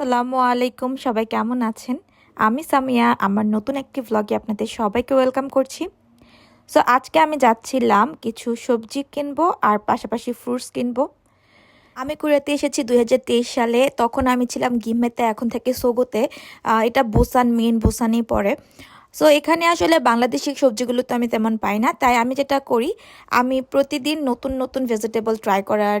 আসসালামু আলাইকুম, সবাই কেমন আছেন? আমি সামিয়া, আমার নতুন একটি ভ্লগে আপনাদের সবাইকে ওয়েলকাম করছি। সো আজকে আমি যাচ্ছিলাম কিছু সবজি কিনবো আর পাশাপাশি ফ্রুটস কিনবো। আমি কুড়িয়াতে এসেছি দু হাজার তেইশ সালে, তখন আমি ছিলাম গিমেতে এখন থেকে সোগোতে। এটা বোসান মেন বোসানই পড়ে। সো এখানে আসলে বাংলাদেশি সবজিগুলো তো আমি তেমন পাই না। তাই আমি যেটা করি, আমি প্রতিদিন নতুন নতুন ভেজিটেবল ট্রাই করার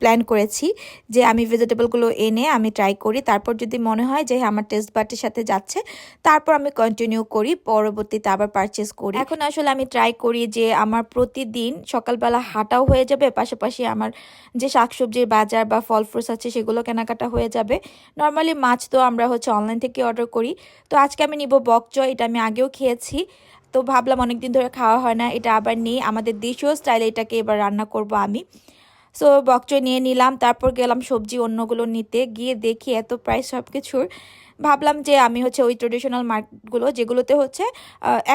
প্ল্যান করেছি যে আমি ভেজিটেবলগুলো এনে আমি ট্রাই করি। তারপর যদি মনে হয় যে আমার টেস্ট বাটের সাথে যাচ্ছে, তারপর আমি কন্টিনিউ করি, পরবর্তীতে আবার পারচেস করি। এখন আসলে আমি ট্রাই করি যে আমার প্রতিদিন সকালবেলা হাঁটাও হয়ে যাবে, পাশাপাশি আমার যে শাকসবজির বাজার বা ফল ফ্রুটস আছে সেগুলো কেনাকাটা হয়ে যাবে। নর্মালি মাছ তো আমরা হচ্ছে অনলাইন থেকে অর্ডার করি। তো আজকে আমি নিব বকচয় এটা আমি আগেও খেয়েছি। তো ভাবলাম অনেকদিন ধরে খাওয়া হয় না, এটা আবার নিই। আমাদের দেশীয় স্টাইলে এটাকে এবার রান্না করব আমি। সো বকচয় নিয়ে নিলাম, তারপর গেলাম সবজি অন্যগুলো নিতে। গিয়ে দেখি এত প্রাইস সব কিছুর ভাবলাম যে আমি হচ্ছে ওই ট্রেডিশনাল মার্কেটগুলো যেগুলোতে হচ্ছে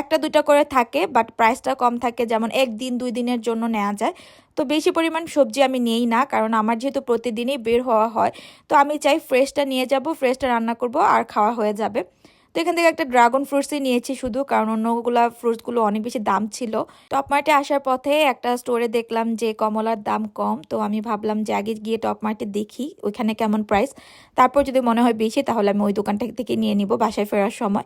একটা দুটা করে থাকে বাট প্রাইসটা কম থাকে, যেমন একদিন, দুই দিনের জন্য নেওয়া যায়। তো বেশি পরিমাণ সবজি আমি নিই না, কারণ আমার যেহেতু প্রতিদিনই বের হওয়া হয়। তো আমি চাই ফ্রেশটা নিয়ে যাব ফ্রেশটা রান্না করব, আর খাওয়া হয়ে যাবে। তো এখান থেকে একটা ড্রাগন ফ্রুটসই নিয়েছি শুধু, কারণ অন্যগুলা ফ্রুটসগুলো অনেক বেশি দাম ছিল। টপ মার্টে আসার পথে একটা স্টোরে দেখলাম যে কমলার দাম কম, তো আমি ভাবলাম যে আগে গিয়ে টপ মার্টে দেখি ওইখানে কেমন প্রাইস তারপর যদি মনে হয় বেশি, তাহলে আমি ওই দোকানটা থেকে নিয়ে নিব বাসায় ফেরার সময়।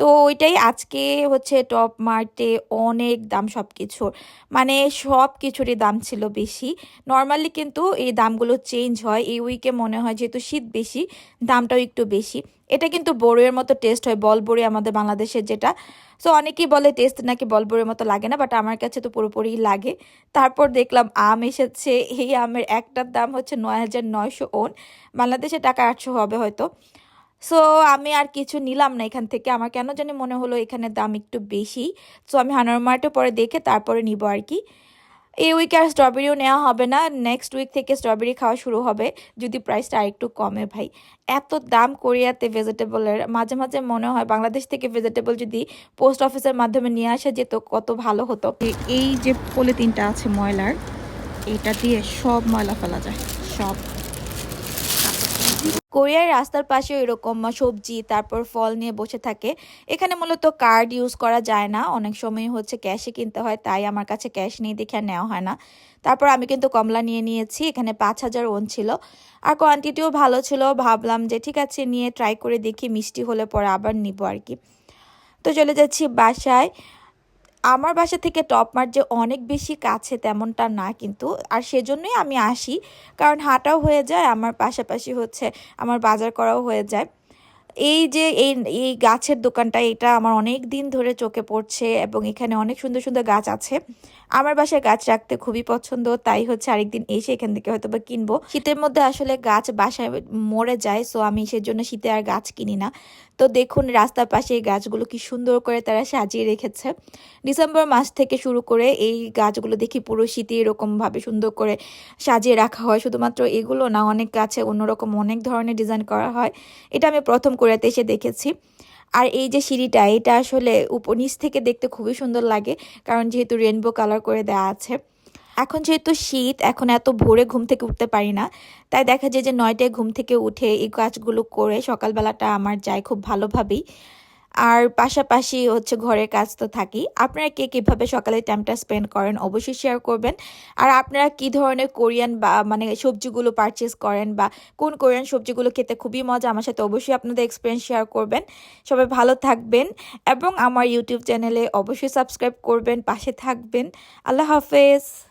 তো ওইটাই আজকে হচ্ছে টপ মার্টে অনেক দাম সব কিছুর মানে সব কিছুরই দাম ছিল বেশি। নর্মালি কিন্তু এই দামগুলো চেঞ্জ হয়। এই উইকে মনে হয় যেহেতু শীত বেশি, দামটাও একটু বেশি। এটা কিন্তু বড়ইয়ের মতো টেস্ট হয়। বল বড়ি আমাদের বাংলাদেশের যেটা। সো অনেকেই বলে টেস্ট নাকি বল বড়ির মতো লাগে না বাট আমার কাছে তো পুরোপুরি লাগে। তারপর দেখলাম আম এসেছে। এই আমের একটার দাম হচ্ছে নয় হাজার নয়শো ওন। বাংলাদেশের টাকা আটশো হবে হয়তো। সো আমি আর কিছু নিলাম না এখান থেকে। আমার কেন জানি মনে হলো এখানে দাম একটু বেশি। সো আমি হানার মার্টে পরে দেখে তারপরে নিব আর কি। এই উইকে আর স্ট্রবেরিও নেওয়া হবে না। নেক্সট উইক থেকে স্ট্রবেরি খাওয়া শুরু হবে। যদি প্রাইসটা আরেকটু কমে ভাই। এত দাম কোরিয়াতে ভেজিটেবলের মাঝে মাঝে মনে হয় বাংলাদেশ থেকে ভেজিটেবল যদি পোস্ট অফিসের মাধ্যমে নিয়ে আসা যেত, কত ভালো হতো। এই যে পলিথিনটা আছে ময়লার, এটা দিয়ে সব ময়লা ফেলা যায়। সব। কোরিয়ার রাস্তার পাশে এরকম সবজি, তারপর ফল নিয়ে বসে থাকে। এখানে মূলত কার্ড ইউজ করা যায় না। অনেক সময় হচ্ছে ক্যাশে কিনতে হয়, তাই আমার কাছে ক্যাশ নিয়ে দেখে নেওয়া হয় না। তারপর আমি কিন্তু কমলা নিয়ে নিয়েছি, এখানে পাঁচ হাজার ওন ছিল। আর কোয়ান্টিটিও ভালো ছিল, ভাবলাম যে ঠিক আছে, নিয়ে ট্রাই করে দেখি, মিষ্টি হলে পরে আবার নিব আর কি। তো চলে যাচ্ছি বাসায়। আমার বাসা থেকে টপ মার্ট যে অনেক বেশি কাছে তেমনটা না কিন্তু, আর সেজন্যই আমি আসি। কারণ হাঁটাও হয়ে যায়, আমার পাশাপাশি হচ্ছে আমার বাজার করাও হয়ে যায়। এই যে এই এই গাছের দোকানটা, এটা আমার অনেক দিন ধরে চোখে পড়ছে এবং এখানে অনেক সুন্দর সুন্দর গাছ আছে। আমার বাসায় গাছ রাখতে খুবই পছন্দ, তাই হচ্ছে আরেকদিন এসে এখান থেকে হয়তো বা কিনবো। শীতের মধ্যে আসলে গাছ বাসায় মরে যায় সো আমি সেজন্য শীতে আর গাছ কিনি না। তো দেখুন, রাস্তার পাশে এই গাছগুলো কি সুন্দর করে তারা সাজিয়ে রেখেছে। ডিসেম্বর মাস থেকে শুরু করে এই গাছগুলো দেখি পুরো শীতে এরকমভাবে সুন্দর করে সাজিয়ে রাখা হয়। শুধুমাত্র এগুলো না, অনেক গাছে অন্যরকম অনেক ধরনের ডিজাইন করা হয়। এটা আমি প্রথম কোরিয়াতে এসে দেখেছি। আর এই যে সিঁড়িটা, এটা আসলে নিচ থেকে দেখতে খুবই সুন্দর লাগে, কারণ যেহেতু রেনবো কালার করে দেওয়া আছে। এখন যেহেতু শীত, এখন এত ভোরে ঘুম থেকে উঠতে পারি না, তাই দেখা যায় যে নয়টায় ঘুম থেকে উঠে এই কাজগুলো করে সকালবেলাটা আমার যায় খুব ভালোভাবেই। আর পাশাপাশি হচ্ছে ঘরের কাজ তো থাকি আপনারা কে কীভাবে সকালে টাইমটা স্পেন্ড করেন অবশ্যই শেয়ার করবেন। আর আপনারা কি ধরনের কোরিয়ান বা মানে সবজিগুলো পারচেস করেন বা কোন কোরিয়ান সবজিগুলো খেতে খুবই মজা, আমার সাথে অবশ্যই আপনাদের এক্সপিরিয়েন্স শেয়ার করবেন। সবাই ভালো থাকবেন এবং আমার ইউটিউব চ্যানেলে অবশ্যই সাবস্ক্রাইব করবেন, পাশে থাকবেন। আল্লাহ হাফেজ।